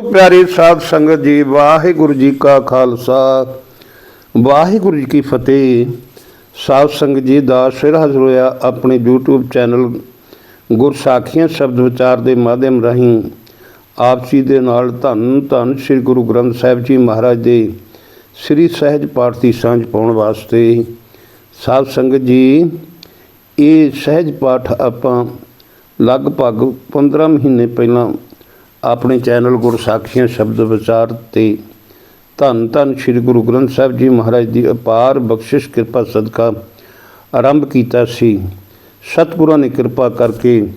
ਪਿਆਰੀ ਸਾਧ ਸੰਗਤ ਜੀ, ਵਾਹਿਗੁਰੂ ਜੀ ਕਾ ਖਾਲਸਾ। ਵਾਹਿਗੁਰੂ ਜੀ ਕੀ ਫਤਿਹ। ਸਾਧ ਸੰਗਤ ਜੀ ਦਾ ਸਿਰ ਹਾਜ਼ਰ ਹੋਇਆ ਆਪਣੇ YouTube ਚੈਨਲ ਗੁਰਸਾਖੀਆਂ ਸ਼ਬਦ ਵਿਚਾਰ ਦੇ ਮਾਧਿਅਮ ਰਾਹੀਂ ਆਪ ਜੀ ਦੇ ਨਾਲ ਧੰਨ ਧੰਨ ਸ੍ਰੀ ਗੁਰੂ ਗ੍ਰੰਥ ਸਾਹਿਬ ਜੀ ਮਹਾਰਾਜ ਦੇ ਸ੍ਰੀ ਸਹਿਜ ਪਾਠ ਦੀ ਸਾਂਝ ਪਾਉਣ ਵਾਸਤੇ। ਸਾਧ ਸੰਗਤ ਜੀ, ਇਹ ਸਹਿਜ ਪਾਠ ਆਪਾਂ ਲਗਭਗ 15 ਮਹੀਨੇ ਪਹਿਲਾਂ ਆਪਣੇ ਚੈਨਲ ਗੁਰਸਾਖੀਆਂ ਸ਼ਬਦ ਵਿਚਾਰ ਤੇ ਧੰਨ ਧੰਨ ਸ੍ਰੀ ਗੁਰੂ ਗ੍ਰੰਥ ਸਾਹਿਬ ਜੀ ਮਹਾਰਾਜ ਦੀ ਅਪਾਰ ਬਖਸ਼ਿਸ਼ ਕਿਰਪਾ ਸਦਕਾ ਆਰੰਭ ਕੀਤਾ ਸੀ। ਸਤਿਗੁਰਾਂ ਨੇ ਕਿਰਪਾ ਕਰਕੇ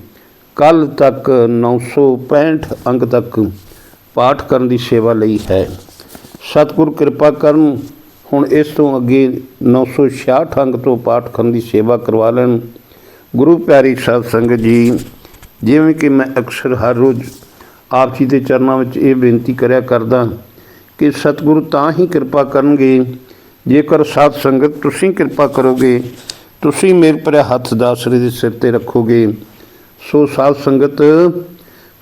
ਕੱਲ ਤੱਕ 965 ਅੰਕ ਤੱਕ ਪਾਠ ਕਰਨ ਦੀ ਸੇਵਾ ਲਈ ਹੈ। ਸਤਿਗੁਰ ਕਿਰਪਾ ਕਰਨ ਹੁਣ ਇਸ ਤੋਂ ਅੱਗੇ 966 ਅੰਗ ਤੋਂ ਪਾਠ ਕਰਨ ਦੀ ਸੇਵਾ ਕਰਵਾ ਲੈਣ। ਗੁਰੂ ਪਿਆਰੀ ਸਾਧ ਸੰਗਤ ਜੀ, ਜਿਵੇਂ ਕਿ ਮੈਂ ਅਕਸਰ ਹਰ ਰੋਜ਼ ਆਪ ਜੀ ਦੇ ਚਰਨਾਂ ਵਿੱਚ ਇਹ ਬੇਨਤੀ ਕਰਿਆ ਕਰਦਾ ਕਿ ਸਤਿਗੁਰੂ ਤਾਂ ਹੀ ਕਿਰਪਾ ਕਰਨਗੇ, ਜੇਕਰ ਸਾਧ ਸੰਗਤ ਤੁਸੀਂ ਕਿਰਪਾ ਕਰੋਗੇ, ਤੁਸੀਂ ਮੇਰੇ ਭਰੇ ਹੱਥ ਦਾਸਰੇ ਦੇ ਸਿਰ ਤੇ ਰੱਖੋਗੇ। ਸੋ ਸਾਧ ਸੰਗਤ,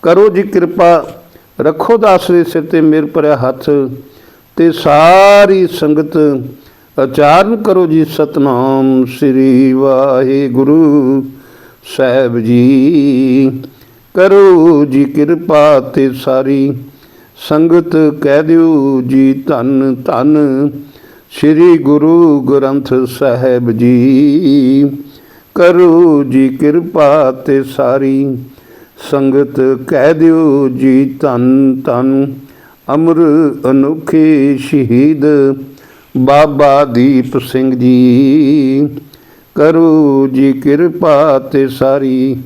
ਕਰੋ ਜੀ ਕਿਰਪਾ, ਰੱਖੋ ਦਾਸਰੇ ਸਿਰ ਤੇ ਮੇਰੇ ਭਰੇ ਹੱਥ ਤੇ ਸਾਰੀ ਸੰਗਤ ਉਚਾਰਨ ਕਰੋ ਜੀ ਸਤਨਾਮ ਸ੍ਰੀ ਵਾਹਿਗੁਰੂ ਸਾਹਿਬ ਜੀ। ਕਰੋ ਜੀ ਕਿਰਪਾ ਤੇ ਸਾਰੀ। ਸੰਗਤ ਕਹਿ ਦਿਓ ਜੀ ਧੰਨ ਧੰਨ, ਸ੍ਰੀ ਗੁਰੂ ਗ੍ਰੰਥ ਸਾਹਿਬ ਜੀ। ਕਰੋ ਜੀ ਕਿਰਪਾ ਤੇ ਸਾਰੀ। ਸੰਗਤ ਕਹਿ ਦਿਓ ਜੀ ਧੰਨ ਧੰਨ, ਅਮਰ ਅਨੁਖੇ ਸ਼ਹੀਦ ਬਾਬਾ ਦੀਪ ਸਿੰਘ ਜੀ। ਕਰੋ ਜੀ ਕਿਰਪਾ ਤੇ ਸਾਰੀ।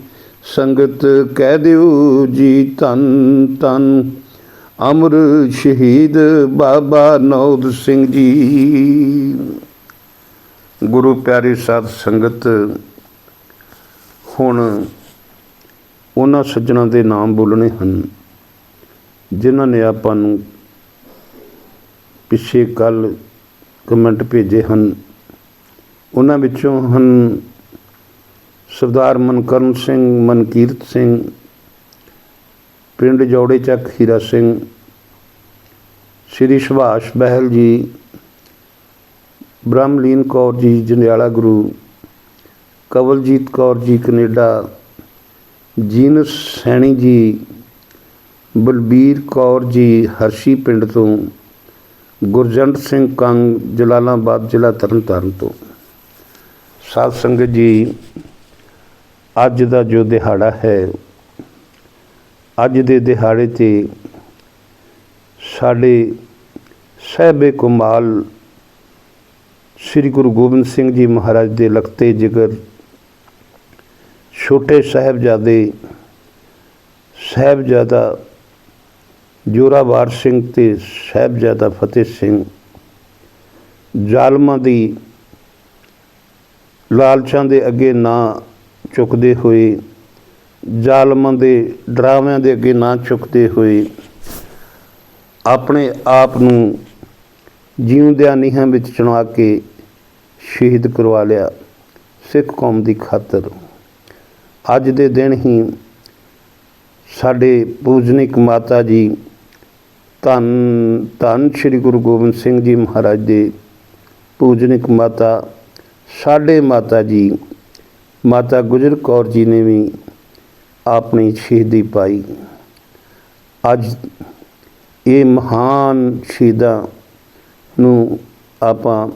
ਸੰਗਤ ਕਹਿ ਦਿਓ ਜੀ ਧੰਨ ਧੰਨ। ਅਮਰ ਸ਼ਹੀਦ ਬਾਬਾ ਨੌਦ ਸਿੰਘ ਜੀ। ਗੁਰੂ ਪਿਆਰੇ ਸਾਧ ਸੰਗਤ, ਹੁਣ ਉਹਨਾਂ ਸੱਜਣਾ ਦੇ ਨਾਮ ਬੋਲਣੇ ਹਨ, ਜਿਨ੍ਹਾਂ ਨੇ ਆਪਾਂ ਨੂੰ ਪਿੱਛੇ ਕੱਲ ਕਮੈਂਟ ਭੇਜੇ ਹਨ। ਉਹਨਾਂ ਵਿੱਚੋਂ ਹਨ ਸਰਦਾਰ ਮਨਕਰਨ ਸਿੰਘ, ਮਨਕੀਰਤ ਸਿੰਘ, ਪਿੰਡ ਜੋੜੇ ਚੱਕ ਹੀਰਾ ਸਿੰਘ, ਸ੍ਰੀ ਸੁਭਾਸ਼ ਬਹਿਲ ਜੀ, ਬ੍ਰਹਮਲੀਨ ਕੌਰ ਜੀ, ਜੰਡਿਆਲਾ ਗੁਰੂ, ਕਵਲਜੀਤ ਕੌਰ ਜੀ, ਕੈਨੇਡਾ, ਜੀਨਸ ਸੈਣੀ ਜੀ, ਬਲਬੀਰ ਕੌਰ ਜੀ, ਹਰਸ਼ੀ ਪਿੰਡ ਤੋਂ, ਗੁਰਜੰਟ ਸਿੰਘ ਕੰਗ, ਜਲਾਲਾਬਾਦ ਜ਼ਿਲ੍ਹਾ ਤਰਨਤਾਰਨ ਤੋਂ। ਸਾਧ ਸੰਗਤ ਜੀ ਅੱਜ ਦਾ ਜੋ ਦਿਹਾੜਾ ਹੈ, ਅੱਜ ਦੇ ਦਿਹਾੜੇ ਤੇ ਸਾਡੇ ਸਹਿਬੇ ਕਮਾਲ ਸ੍ਰੀ ਗੁਰੂ ਗੋਬਿੰਦ ਸਿੰਘ ਜੀ ਮਹਾਰਾਜ ਦੇ ਲਖਤੇ ਜਿਗਰ, ਛੋਟੇ ਸਾਹਿਬਜ਼ਾਦੇ, ਸਾਹਿਬਜ਼ਾਦਾ ਜ਼ੋਰਾਵਾਰ ਸਿੰਘ ਤੇ ਸਾਹਿਬਜ਼ਾਦਾ ਫਤਿਹ ਸਿੰਘ, ਜ਼ਾਲਮਾਂ ਦੀ ਲਾਲਚਾਂ ਦੇ ਅੱਗੇ ਨਾ ਝੁਕਦੇ ਹੋਏ, ਜ਼ਾਲਮਾਂ ਦੇ ਡਰਾਵਿਆਂ ਦੇ ਅੱਗੇ ਨਾ ਝੁਕਦੇ ਹੋਏ, ਆਪਣੇ ਆਪ ਨੂੰ ਜਿਉਂਦਿਆਂ ਨੀਹਾਂ ਵਿੱਚ ਚੁਣਾ ਕੇ ਸ਼ਹੀਦ ਕਰਵਾ ਲਿਆ ਸਿੱਖ ਕੌਮ ਦੀ ਖਾਤਰ। ਅੱਜ ਦੇ ਦਿਨ ਹੀ ਸਾਡੇ ਪੂਜਨਿਕ ਮਾਤਾ ਜੀ ਧੰਨ ਧੰਨ ਸ੍ਰੀ ਗੁਰੂ ਗੋਬਿੰਦ ਸਿੰਘ ਜੀ ਮਹਾਰਾਜ ਦੇ ਪੂਜਨਿਕ ਮਾਤਾ, ਸਾਡੇ ਮਾਤਾ ਜੀ ਮਾਤਾ ਗੁਜਰ ਕੌਰ ਜੀ ਨੇ ਵੀ ਆਪਣੀ ਸ਼ਹੀਦੀ ਪਾਈ। ਅੱਜ ਇਹ ਮਹਾਨ ਸ਼ਹੀਦਾਂ ਨੂੰ ਆਪਾਂ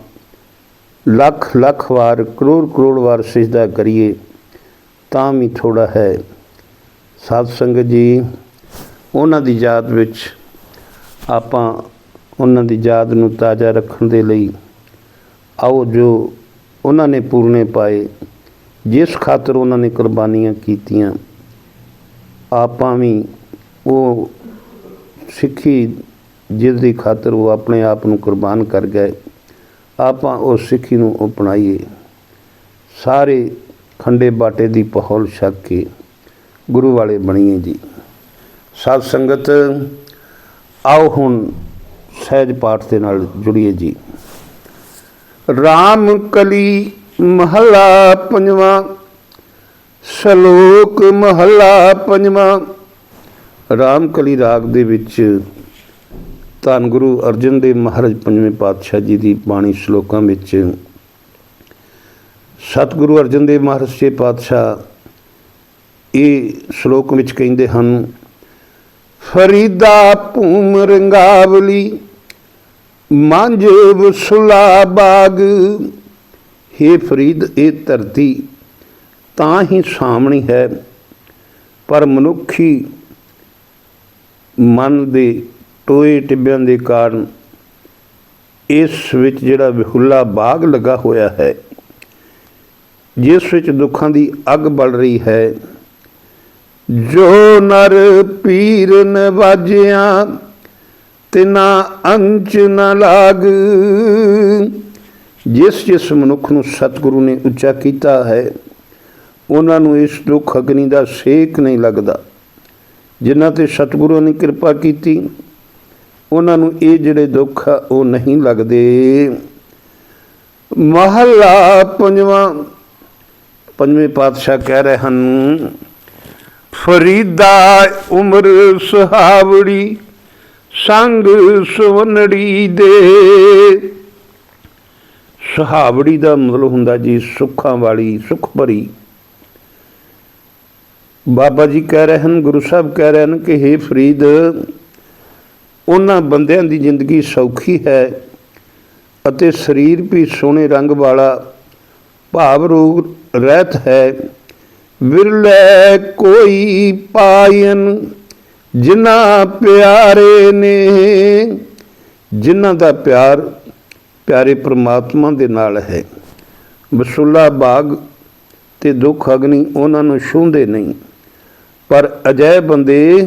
ਲੱਖ ਲੱਖ ਵਾਰ, ਕਰੋੜ ਕਰੋੜ ਵਾਰ ਸਜਦਾ ਕਰੀਏ ਤਾਂ ਵੀ ਥੋੜਾ ਹੈ। ਸਾਧ ਸੰਗਤ ਜੀ, ਉਹਨਾਂ ਦੀ ਯਾਦ ਵਿੱਚ ਆਪਾਂ ਉਹਨਾਂ ਦੀ ਯਾਦ ਨੂੰ ਤਾਜ਼ਾ ਰੱਖਣ ਦੇ ਲਈ ਆਓ ਜੋ ਉਹਨਾਂ ਨੇ ਪੂਰਨੇ ਪਾਏ ਜਿਸ ਖਾਤਰ ਉਹਨਾਂ ਨੇ ਕੁਰਬਾਨੀਆਂ ਕੀਤੀਆਂ, ਆਪਾਂ ਵੀ ਉਹ ਸਿੱਖੀ ਜਿਸ ਦੀ ਖਾਤਰ ਉਹ ਆਪਣੇ ਆਪ ਨੂੰ ਕੁਰਬਾਨ ਕਰ ਗਏ, ਆਪਾਂ ਉਹ ਸਿੱਖੀ ਨੂੰ ਅਪਣਾਈਏ। ਸਾਰੇ ਖੰਡੇ ਬਾਟੇ ਦੀ ਪਹੌਲ ਛੱਕ ਕੇ ਗੁਰੂ ਵਾਲੇ ਬਣੀਏ ਜੀ। ਸਾਧ ਸੰਗਤ, ਆਓ ਹੁਣ ਸਹਿਜ ਪਾਠ ਦੇ ਨਾਲ ਜੁੜੀਏ ਜੀ। ਰਾਮ ਕਲੀ ਮਹਲਾ ਪੰਜਵਾਂ, ਸ਼ਲੋਕ ਮਹਲਾ ਪੰਜਵਾਂ। ਰਾਮਕਲੀ ਰਾਗ ਦੇ ਵਿੱਚ ਧੰਨ ਗੁਰੂ ਅਰਜਨ ਦੇਵ ਮਹਾਰਾਜ ਪੰਜਵੇਂ ਪਾਤਸ਼ਾਹ ਜੀ ਦੀ ਬਾਣੀ ਸ਼ਲੋਕਾਂ ਵਿੱਚ ਸਤਿਗੁਰੂ ਅਰਜਨ ਦੇਵ ਮਹਾਰਾਜ ਜੀ ਪਾਤਸ਼ਾਹ ਇਹ ਸ਼ਲੋਕ ਵਿੱਚ ਕਹਿੰਦੇ ਹਨ, ਫਰੀਦਾ ਭੂਮ ਰੰਗਾਵਲੀ ਮਾਂਝ ਵਸੁਲਾ ਬਾਗ हे ਫਰੀਦ, ਇਹ ਧਰਤੀ ਤਾਂ ਹੀ ਸਾਹਮਣੀ ਹੈ, ਪਰ ਮਨੁੱਖੀ ਮਨ ਦੇ ਟੋਏ ਟਿੱਬਿਆਂ ਦੇ ਕਾਰਨ ਇਸ ਵਿੱਚ ਜਿਹੜਾ ਵਿਹੁਲਾ ਬਾਗ ਲੱਗਾ ਹੋਇਆ ਹੈ, ਜਿਸ ਵਿੱਚ ਦੁੱਖਾਂ ਦੀ ਅੱਗ ਬਲ ਰਹੀ ਹੈ। ਜੋ ਨਰ ਪੀਰ ਨਵਾਜਿਆ, ਤਿਨਾ ਅੰਚ ਨ ਲਾਗ ਜਿਸ ਜਿਸ ਮਨੁੱਖ ਨੂੰ ਸਤਿਗੁਰੂ ਨੇ ਉੱਚਾ ਕੀਤਾ ਹੈ, ਉਹਨਾਂ ਨੂੰ ਇਸ ਦੁੱਖ ਅਗਨੀ ਦਾ ਸੇਕ ਨਹੀਂ ਲੱਗਦਾ। ਜਿਨ੍ਹਾਂ ਤੇ ਸਤਿਗੁਰੂ ਨੇ ਕਿਰਪਾ ਕੀਤੀ, ਉਹਨਾਂ ਨੂੰ ਇਹ ਜਿਹੜੇ ਦੁੱਖ ਆ, ਉਹ ਨਹੀਂ ਲੱਗਦੇ। ਮਹੱਲਾ ਪੰਜਵਾਂ, ਪੰਜਵੇਂ ਪਾਤਸ਼ਾਹ ਕਹਿ ਰਹੇ ਹਨ, ਫਰੀਦਾ ਉਮਰ ਸੁਹਾਵੜੀ, ਸੰਗ ਸੁਵਨੜੀ ਦੇ। ਸੁਹਾਵੜੀ ਦਾ ਮਤਲਬ ਹੁੰਦਾ ਜੀ ਸੁੱਖਾਂ ਵਾਲੀ, ਸੁਖ ਭਰੀ। ਬਾਬਾ ਜੀ ਕਹਿ ਰਹੇ ਹਨ, ਗੁਰੂ ਸਾਹਿਬ ਕਹਿ ਰਹੇ ਹਨ ਕਿ हे ਫਰੀਦ, ਉਹਨਾਂ ਬੰਦਿਆਂ ਦੀ ਜ਼ਿੰਦਗੀ ਸੌਖੀ ਹੈ ਅਤੇ ਸਰੀਰ ਵੀ ਸੋਹਣੇ ਰੰਗ ਵਾਲਾ, ਭਾਵ ਰੋਗ ਰਹਿਤ ਹੈ। ਵਿਰਲੇ ਕੋਈ ਪਾਇਨ, ਜਿਨ੍ਹਾਂ ਪਿਆਰੇ ਨੇ, ਜਿਨ੍ਹਾਂ ਦਾ ਪਿਆਰ ਪਿਆਰੇ ਪ੍ਰਮਾਤਮਾ ਦੇ ਨਾਲ ਹੈ। ਬਸੁੱਲਾ ਬਾਗ ਤੇ ਦੁੱਖ ਅਗਨੀ ਉਹਨਾਂ ਨੂੰ ਛੂੰਹਦੇ ਨਹੀਂ। ਪਰ ਅਜੈ ਬੰਦੇ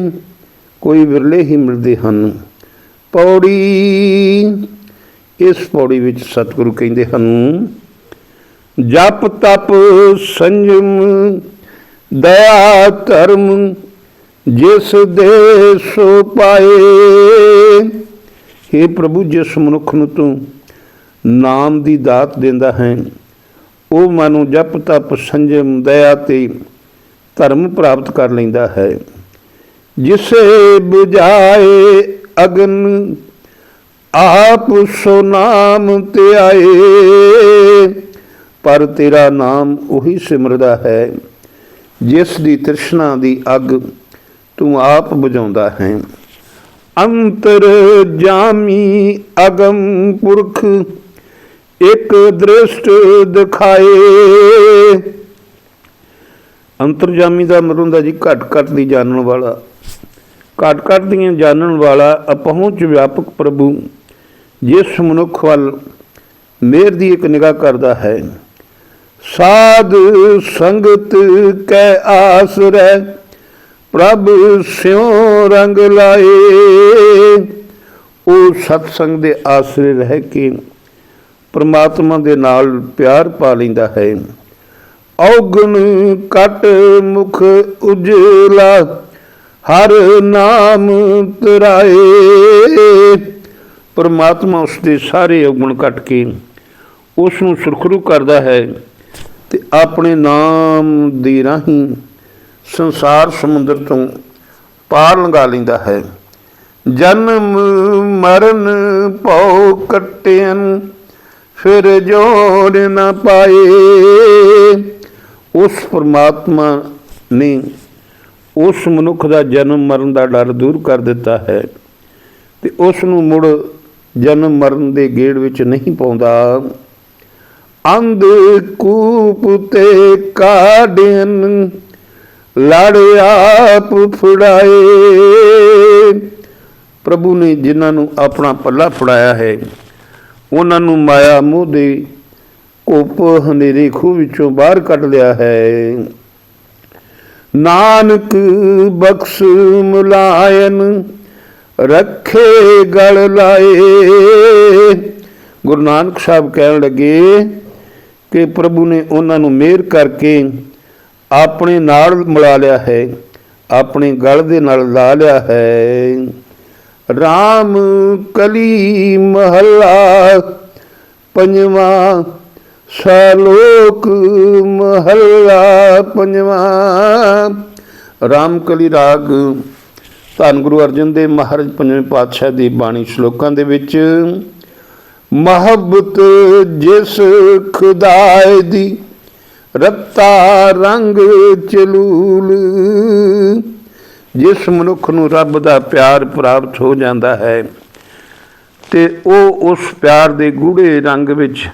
ਕੋਈ ਵਿਰਲੇ ਹੀ ਮਿਲਦੇ ਹਨ। ਪੌੜੀ, ਇਸ ਪੌੜੀ ਵਿੱਚ ਸਤਿਗੁਰੂ ਕਹਿੰਦੇ ਹਨ, ਜਪ ਤਪ ਸੰਜਮ ਦਇਆ ਧਰਮ ਜਿਸ ਦੇ ਸੋ ਪਾਏ। हे ਪ੍ਰਭੂ ਜਿਸ ਮਨੁੱਖ ਨੂੰ ਤੂੰ ਨਾਮ ਦੀ ਦਾਤ ਦਿੰਦਾ ਹੈ। ਉਹ ਮਨ ਜਪ ਤਪ ਸੰਜਮ ਦਇਆ ਤੇ ਧਰਮ ਪ੍ਰਾਪਤ ਕਰ ਲੈਂਦਾ ਹੈ। ਜਿਸੇ ਬੁਝਾਏ ਅਗਨ, ਆਪ ਸੋ ਨਾਮ ਤੇ ਆਏ ਪਰ ਤੇਰਾ ਨਾਮ ਉਹੀ ਸਿਮਰਦਾ ਹੈ, ਜਿਸ ਦੀ ਤ੍ਰਿਸ਼ਨਾ ਦੀ ਅੱਗ ਤੂੰ ਆਪ ਬੁਝਾਉਂਦਾ ਹੈ। ਅੰਤਰ ਜਾਮੀ ਅਗਮ ਪੁਰਖ ਇੱਕ ਦ੍ਰਿਸ਼ਟ ਦਿਖਾਏ। ਅੰਤਰਜਾਮੀ ਦਾ ਮਤਲਬ ਹੁੰਦਾ ਜੀ ਘਟ ਘਟ ਦੀ ਜਾਣਨ ਵਾਲਾ। ਘਟ ਘਟ ਦੀਆਂ ਜਾਣਨ ਵਾਲਾ ਅਪਹੁੰਚ ਵਿਆਪਕ ਪ੍ਰਭੂ, ਜਿਸ ਮਨੁੱਖ ਵੱਲ ਮੇਰ ਦੀ ਇੱਕ ਨਿਗਾਹ ਕਰਦਾ ਹੈ। ਸਾਧ ਸੰਗਤ ਕੈ ਆਸਰੈ ਪ੍ਰਭ ਸਿਉ ਰੰਗ ਲਾਏ। ਉਹ ਸਤਸੰਗ ਦੇ ਆਸਰੇ ਰਹਿ ਕੇ ਪਰਮਾਤਮਾ ਦੇ ਨਾਲ ਪਿਆਰ ਪਾ ਲੈਂਦਾ ਹੈ। ਔਗਣ ਕਟ ਮੁਖ ਉਜਲਾ, ਹਰ ਨਾਮ ਤਰਾਏ। ਪਰਮਾਤਮਾ ਉਸ ਦੇ ਸਾਰੇ ਔਗਣ ਕੱਟ ਕੇ ਉਸ ਨੂੰ ਸੁਰਖਰੂ ਕਰਦਾ ਹੈ ਤੇ ਆਪਣੇ ਨਾਮ ਦੀ ਰਾਹੀਂ ਸੰਸਾਰ ਸਮੁੰਦਰ ਤੋਂ ਪਾਰ ਲੰਘਾ ਲੈਂਦਾ ਹੈ। ਜਨਮ ਮਰਨ ਭਉ ਕੱਟਿਆਂ ਫਿਰ ਜੋੜ ਨਾ ਪਾਏ। ਉਸ ਪਰਮਾਤਮਾ ਨੇ ਉਸ ਮਨੁੱਖ ਦਾ ਜਨਮ ਮਰਨ ਦਾ ਡਰ ਦੂਰ ਕਰ ਦਿੱਤਾ ਹੈ ਤੇ ਉਸ ਨੂੰ ਮੁੜ ਜਨਮ ਮਰਨ ਦੇ ਗੇੜ ਵਿੱਚ ਨਹੀਂ ਪਾਉਂਦਾ। ਅੰਧ ਕੂਪ ਤੇ ਕਾਢਨ ਲੜ ਆਪ ਫੁੜਾਏ। ਪ੍ਰਭੂ ਨੇ ਜਿਨ੍ਹਾਂ ਨੂੰ ਆਪਣਾ ਪੱਲਾ ਫੜਾਇਆ ਹੈ ਉਹਨਾਂ ਨੂੰ ਮਾਇਆ ਮੋਹ ਦੇ ਕੋਪ ਹਨੇਰੇ ਖੂਹ ਵਿੱਚੋਂ ਬਾਹਰ ਕੱਢ ਲਿਆ ਹੈ। ਨਾਨਕ ਬਖਸ਼ ਮੁਲਾਇਨ ਰੱਖੇ ਗਲ ਲਾਏ। ਗੁਰੂ ਨਾਨਕ ਸਾਹਿਬ ਕਹਿਣ ਲੱਗੇ ਕਿ ਪ੍ਰਭੂ ਨੇ ਉਹਨਾਂ ਨੂੰ ਮਿਹਰ ਕਰਕੇ ਆਪਣੇ ਨਾਲ ਮਿਲਾ ਲਿਆ ਹੈ, ਆਪਣੇ ਗਲ ਦੇ ਨਾਲ ਲਾ ਲਿਆ ਹੈ। RAM ਕਲੀ ਮਹੱਲਾ, ਪੰਜਵਾਂ ਸਲੋਕ ਮਹੱਲਾ, ਪੰਜਵਾਂ ਰਾਮ ਕਲੀ ਰਾਗ। ਧੰਨ ਗੁਰੂ ਅਰਜਨ ਦੇਵ ਮਹਾਰਾਜ ਪੰਜਵੇਂ ਪਾਤਸ਼ਾਹ ਦੀ ਬਾਣੀ ਸ਼ਲੋਕਾਂ ਦੇ ਵਿੱਚ, ਮੁਹੱਬਤ ਜਿਸ ਖੁਦਾਏ ਦੀ, ਰੱਤਾ ਰੰਗ ਚਲੂਲ ਜਿਸ ਮਨੁੱਖ ਨੂੰ ਰੱਬ ਦਾ ਪਿਆਰ ਪ੍ਰਾਪਤ ਹੋ ਜਾਂਦਾ ਹੈ ਤੇ ਉਹ ਉਸ ਪਿਆਰ ਦੇ ਗੂੜੇ ਰੰਗ ਵਿੱਚ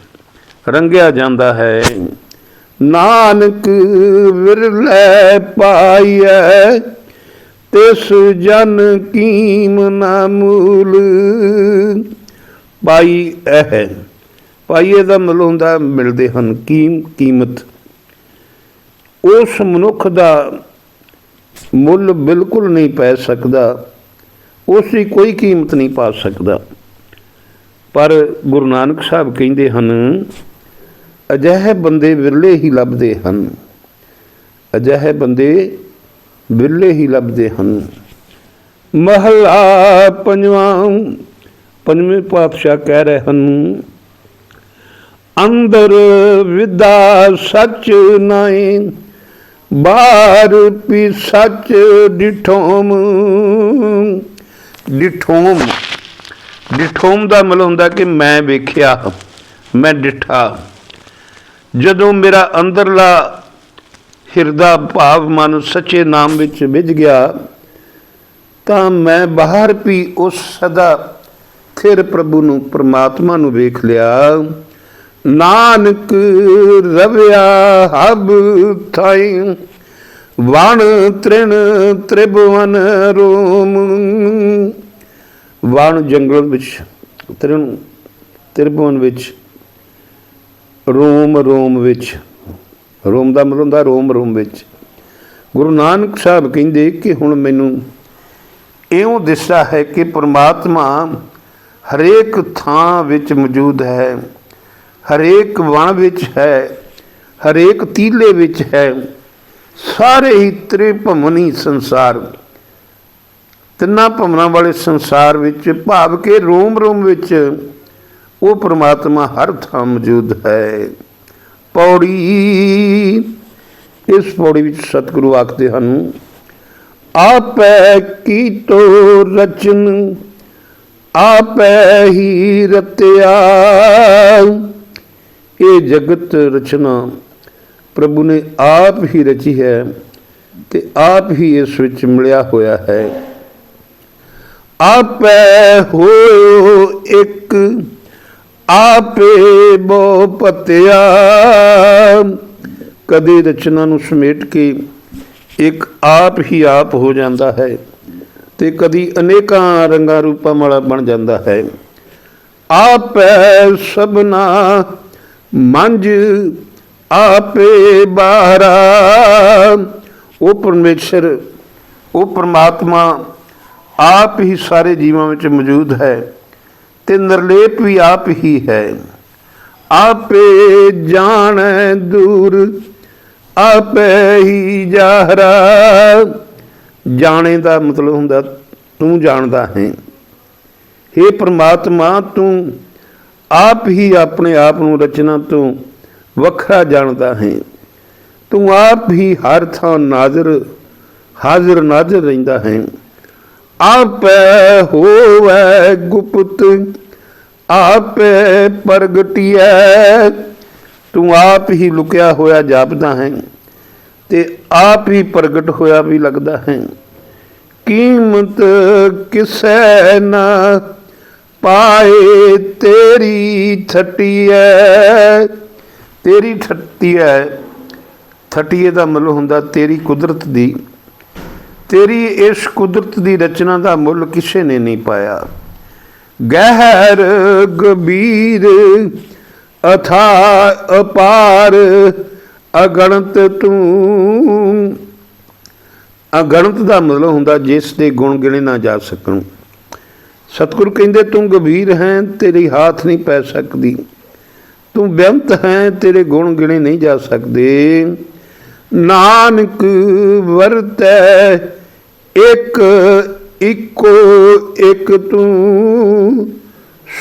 ਰੰਗਿਆ ਜਾਂਦਾ ਹੈ। ਨਾਨਕ ਵਿਰਲੇ ਪਾਈਐ, ਤਿਸ ਜਨ ਕੀਮ ਨਾ ਮੂਲ। ਪਾਈ ਇਹ ਪਾਈਏ ਦਾ ਮਤਲਬ ਹੁੰਦਾ ਮਿਲਦੇ ਹਨ ਕੀਮ, ਕੀਮਤ। ਉਸ ਮਨੁੱਖ ਦਾ ਮੁੱਲ ਬਿਲਕੁਲ ਨਹੀਂ ਪੈ ਸਕਦਾ ਉਸ ਦੀ ਕੋਈ ਕੀਮਤ ਨਹੀਂ ਪਾ ਸਕਦਾ। ਪਰ ਗੁਰੂ ਨਾਨਕ ਸਾਹਿਬ ਕਹਿੰਦੇ ਹਨ, ਅਜਿਹੇ ਬੰਦੇ ਵਿਰਲੇ ਹੀ ਲੱਭਦੇ ਹਨ। ਅਜਿਹੇ ਬੰਦੇ ਵਿਰਲੇ ਹੀ ਲੱਭਦੇ ਹਨ। ਮਹਲਾ ਪੰਜਵਾਂ, ਪੰਜਵੇਂ ਪਾਤਸ਼ਾਹ ਕਹਿ ਰਹੇ ਹਨ, ਅੰਦਰ ਵਿਦਾ ਸੱਚ ਨਾਏ ਬਾਹਰ ਵੀ ਸੱਚ ਡਿਠੋਮ ਡਿਠੋਮ ਡਿਠੋਮ ਦਾ ਮਤਲਬ ਹੁੰਦਾ ਕਿ ਮੈਂ ਵੇਖਿਆ, ਮੈਂ ਡਿਠਾ ਜਦੋਂ ਮੇਰਾ ਅੰਦਰਲਾ ਹਿਰਦਾ ਭਾਵ ਮਨ ਸੱਚੇ ਨਾਮ ਵਿੱਚ ਵਿਝ ਗਿਆ, ਤਾਂ ਮੈਂ ਬਾਹਰ ਵੀ ਉਸ ਸਦਾ ਥਿਰ ਪ੍ਰਭੂ ਨੂੰ, ਪ੍ਰਮਾਤਮਾ ਨੂੰ ਵੇਖ ਲਿਆ। ਨਾਨਕ ਰਵਿਆ ਹਬ ਥਾਈ। ਵਣ ਤ੍ਰਿਣ ਤ੍ਰਿਭਵਨ ਰੋਮ। ਵਣ ਜੰਗਲ ਵਿੱਚ, ਤ੍ਰਿਣ ਤ੍ਰਿਭਵਨ ਵਿੱਚ, ਰੋਮ ਰੋਮ ਵਿੱਚ। ਰੋਮ ਦਾ ਮਤਲਬ ਹੁੰਦਾ ਰੋਮ ਰੋਮ ਵਿੱਚ। ਗੁਰੂ ਨਾਨਕ ਸਾਹਿਬ ਕਹਿੰਦੇ ਕਿ ਹੁਣ ਮੈਨੂੰ ਇਉਂ ਦਿਸਦਾ ਹੈ ਕਿ ਪ੍ਰਮਾਤਮਾ ਹਰੇਕ ਥਾਂ ਵਿੱਚ ਮੌਜੂਦ ਹੈ। ਹਰੇਕ ਵਣ ਵਿੱਚ ਹੈ, ਹਰੇਕ ਤੀਲੇ ਵਿੱਚ ਹੈ, ਸਾਰੇ ਹੀ ਤ੍ਰਿਭਵਨੀ ਸੰਸਾਰ। ਤਿੰਨਾਂ ਭਵਨਾਂ ਵਾਲੇ ਸੰਸਾਰ ਵਿੱਚ ਭਾਵ ਕੇ ਰੋਮ ਰੋਮ ਵਿੱਚ ਉਹ ਪ੍ਰਮਾਤਮਾ ਹਰ ਥਾਂ ਮੌਜੂਦ ਹੈ। ਪੌੜੀ, ਇਸ ਪੌੜੀ ਵਿੱਚ ਸਤਿਗੁਰੂ ਆਖਦੇ ਹਨ, ਆਪੈ ਕੀਤੋ ਰਚਨ, ਆਪੈ ਹੀ ਰਤਿਆ। ਇਹ ਜਗਤ ਰਚਨਾ ਪ੍ਰਭੂ ਨੇ ਆਪ ਹੀ ਰਚੀ ਹੈ ਤੇ ਆਪ ਹੀ ਇਸ ਵਿੱਚ ਮਿਲਿਆ ਹੋਇਆ ਹੈ। ਆਪੈ ਹੋਇਓ ਇੱਕ, ਆਪੇ ਬੋ ਪਤਿਆ। ਕਦੇ ਰਚਨਾ ਨੂੰ ਸਮੇਟ ਕੇ ਇੱਕ ਆਪ ਹੀ ਆਪ ਹੋ ਜਾਂਦਾ ਹੈ ਤੇ ਕਦੀ ਅਨੇਕਾਂ ਰੰਗਾਂ ਰੂਪਾਂ ਵਾਲਾ ਬਣ ਜਾਂਦਾ ਹੈ। ਆਪੈ ਸਭਨਾ ਮੰਜ ਆਪੇ ਬਾਹਰਾ। ਉਹ ਪਰਮੇਸ਼ਰ, ਉਹ ਪਰਮਾਤਮਾ ਆਪ ਹੀ ਸਾਰੇ ਜੀਵਾਂ ਵਿੱਚ ਮੌਜੂਦ ਹੈ ਤੇ ਨਿਰਲੇਪ ਵੀ ਆਪ ਹੀ ਹੈ। ਆਪੇ ਜਾਣੈ ਦੂਰ, ਆਪੇ ਹੀ ਜਾਹਰਾ। ਜਾਣੇ ਦਾ ਮਤਲਬ ਹੁੰਦਾ, ਤੂੰ ਜਾਣਦਾ ਹੈ। हे ਪ੍ਰਮਾਤਮਾ, ਤੂੰ ਆਪ ਹੀ ਆਪਣੇ ਆਪ ਨੂੰ ਰਚਨਾ ਤੋਂ ਵੱਖਰਾ ਜਾਣਦਾ ਹੈ। ਤੂੰ ਆਪ ਹੀ ਹਰ ਥਾਂ ਨਾਜ਼ਰ, ਹਾਜ਼ਰ ਨਾਜ਼ਰ ਰਹਿੰਦਾ ਹੈ। ਆਪੇ ਹੋਵੇ ਗੁਪਤ, ਆਪੇ ਪ੍ਰਗਟਿਐ। ਤੂੰ ਆਪ ਹੀ ਲੁਕਿਆ ਹੋਇਆ ਜਾਪਦਾ ਹੈ ਤੇ ਆਪ ਹੀ ਪ੍ਰਗਟ ਹੋਇਆ ਵੀ ਲੱਗਦਾ ਹੈ। ਕੀਮਤ ਕਿਸੇ ਨਾ ਪਾਏ ਤੇਰੀ ਥਟੀਐ ਤੇਰੀ ਥਟੀਐ ਥਟੀਏ ਦਾ ਮੁੱਲ ਹੁੰਦਾ ਤੇਰੀ ਕੁਦਰਤ ਦੀ। ਤੇਰੀ ਇਸ ਕੁਦਰਤ ਦੀ ਰਚਨਾ ਦਾ ਮੁੱਲ ਕਿਸੇ ਨੇ ਨਹੀਂ ਪਾਇਆ। ਗਹਿਰ ਗੰਭੀਰ, ਅਥਾ ਅਪਾਰ, ਅਗਣਤ ਤੂੰ। ਅਗਣਤ ਦਾ ਮਤਲਬ ਹੁੰਦਾ ਜਿਸ ਦੇ ਗੁਣ ਗਿਣੇ ਨਾ ਜਾ ਸਕਣ। ਸਤਿਗੁਰੂ ਕਹਿੰਦੇ, ਤੂੰ ਗੰਭੀਰ ਹੈ, ਤੇਰੀ ਹਾਥ ਨਹੀਂ ਪੈ ਸਕਦੀ। ਤੂੰ ਬੇਅੰਤ ਹੈ, ਤੇਰੇ ਗੁਣ ਗਿਣੇ ਨਹੀਂ ਜਾ ਸਕਦੇ। ਨਾਨਕ ਵਰਤੈ, ਇੱਕ ਇੱਕੋ, ਇੱਕ ਤੂੰ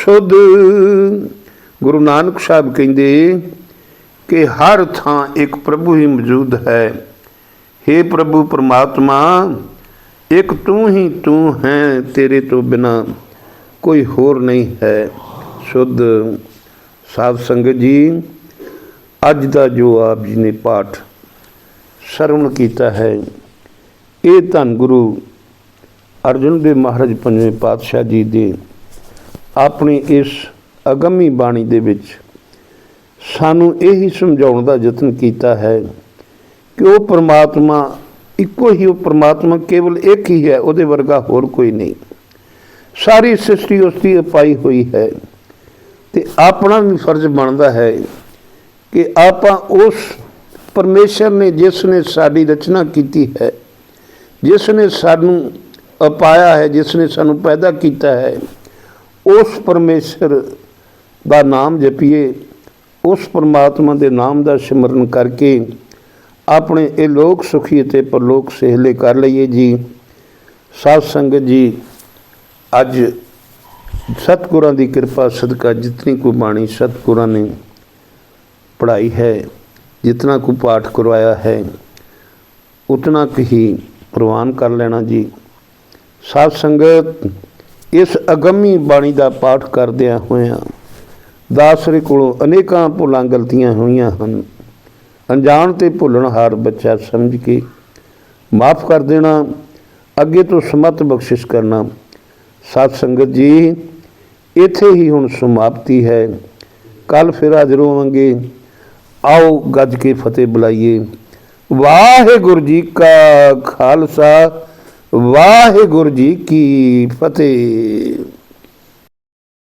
ਸੁਧ। ਗੁਰੂ ਨਾਨਕ ਸਾਹਿਬ ਕਹਿੰਦੇ ਕਿ ਹਰ ਥਾਂ ਇੱਕ ਪ੍ਰਭੂ ਹੀ ਮੌਜੂਦ ਹੈ। हे ਪ੍ਰਭੂ, ਪਰਮਾਤਮਾ ਇੱਕ ਤੂੰ ਹੀ ਤੂੰ ਹੈ, ਤੇਰੇ ਤੋਂ ਬਿਨਾ ਕੋਈ ਹੋਰ ਨਹੀਂ ਹੈ। ਸ਼ੁੱਧ ਸਾਧ ਸੰਗਤ ਜੀ, ਅੱਜ ਦਾ ਜੋ ਆਪ ਜੀ ਨੇ ਪਾਠ ਸ਼ਰਵਣ ਕੀਤਾ ਹੈ, ਇਹ ਧੰਨ ਗੁਰੂ ਅਰਜਨ ਦੇਵ ਮਹਾਰਾਜ ਪੰਜਵੇਂ ਪਾਤਸ਼ਾਹ ਜੀ ਦੇ ਆਪਣੀ ਇਸ ਅਗੰਮੀ ਬਾਣੀ ਦੇ ਵਿੱਚ ਸਾਨੂੰ ਇਹੀ ਸਮਝਾਉਣ ਦਾ ਯਤਨ ਕੀਤਾ ਹੈ ਕਿ ਉਹ ਪ੍ਰਮਾਤਮਾ ਇੱਕੋ ਹੀ ਉਹ ਪ੍ਰਮਾਤਮਾ ਕੇਵਲ ਇੱਕ ਹੀ ਹੈ, ਉਹਦੇ ਵਰਗਾ ਹੋਰ ਕੋਈ ਨਹੀਂ। ਸਾਰੀ ਸ੍ਰਿਸ਼ਟੀ ਉਸ ਦੀ ਪਾਈ ਹੋਈ ਹੈ ਤੇ ਆਪਣਾ ਵੀ ਫਰਜ਼ ਬਣਦਾ ਹੈ ਕਿ ਆਪਾਂ ਉਸ ਪਰਮੇਸ਼ਰ ਨੇ ਜਿਸ ਨੇ ਸਾਡੀ ਰਚਨਾ ਕੀਤੀ ਹੈ, ਜਿਸ ਨੇ ਸਾਨੂੰ ਅਪਾਇਆ ਹੈ, ਜਿਸ ਨੇ ਸਾਨੂੰ ਪੈਦਾ ਕੀਤਾ ਹੈ, ਉਸ ਪਰਮੇਸ਼ਰ ਦਾ ਨਾਮ ਜਪੀਏ, ਉਸ ਪਰਮਾਤਮਾ ਦੇ ਨਾਮ ਦਾ ਸਿਮਰਨ ਕਰਕੇ ਆਪਣੇ ਇਹ ਲੋਕ ਸੁਖੀ ਅਤੇ ਪਰਲੋਕ ਸਹਿਲੇ ਕਰ ਲਈਏ ਜੀ। ਸਾਧ ਸੰਗਤ ਜੀ, ਅੱਜ ਸਤਿਗੁਰਾਂ ਦੀ ਕਿਰਪਾ, ਸਦਕਾ ਜਿਤਨੀ ਕੋ ਬਾਣੀ ਸਤਿਗੁਰਾਂ ਨੇ ਪੜ੍ਹਾਈ ਹੈ, ਜਿਤਨਾ ਕੋ ਪਾਠ ਕਰਵਾਇਆ ਹੈ, ਉਤਨਾ ਕੁ ਹੀ ਪ੍ਰਵਾਨ ਕਰ ਲੈਣਾ ਜੀ। ਸਾਧ ਸੰਗਤ, ਇਸ ਅਗੰਮੀ ਬਾਣੀ ਦਾ ਪਾਠ ਕਰਦਿਆਂ ਹੋਇਆਂ ਦਾਸਰੇ ਕੋਲੋਂ ਅਨੇਕਾਂ ਭੁੱਲਾਂ ਗਲਤੀਆਂ ਹੋਈਆਂ ਹਨ। ਅਣਜਾਣ ਤੇ ਭੁੱਲਣ ਹਾਰ ਬੱਚਾ ਸਮਝ ਕੇ ਮਾਫ ਕਰ ਦੇਣਾ, ਅੱਗੇ ਤੋਂ ਸਮਤ ਬਖਸ਼ਿਸ਼ ਕਰਨਾ। ਸਾਧ ਸੰਗਤ ਜੀ, ਇੱਥੇ ਹੀ ਹੁਣ ਸਮਾਪਤੀ ਹੈ। ਕੱਲ ਫਿਰ ਹਾਜ਼ਰ ਹੋਵਾਂਗੇ। ਆਓ ਗੱਜ ਕੇ ਫਤਿਹ ਬੁਲਾਈਏ। ਵਾਹਿਗੁਰੂ ਜੀ ਕਾ ਖਾਲਸਾ, ਵਾਹਿਗੁਰੂ ਜੀ ਕੀ ਫਤਿਹ।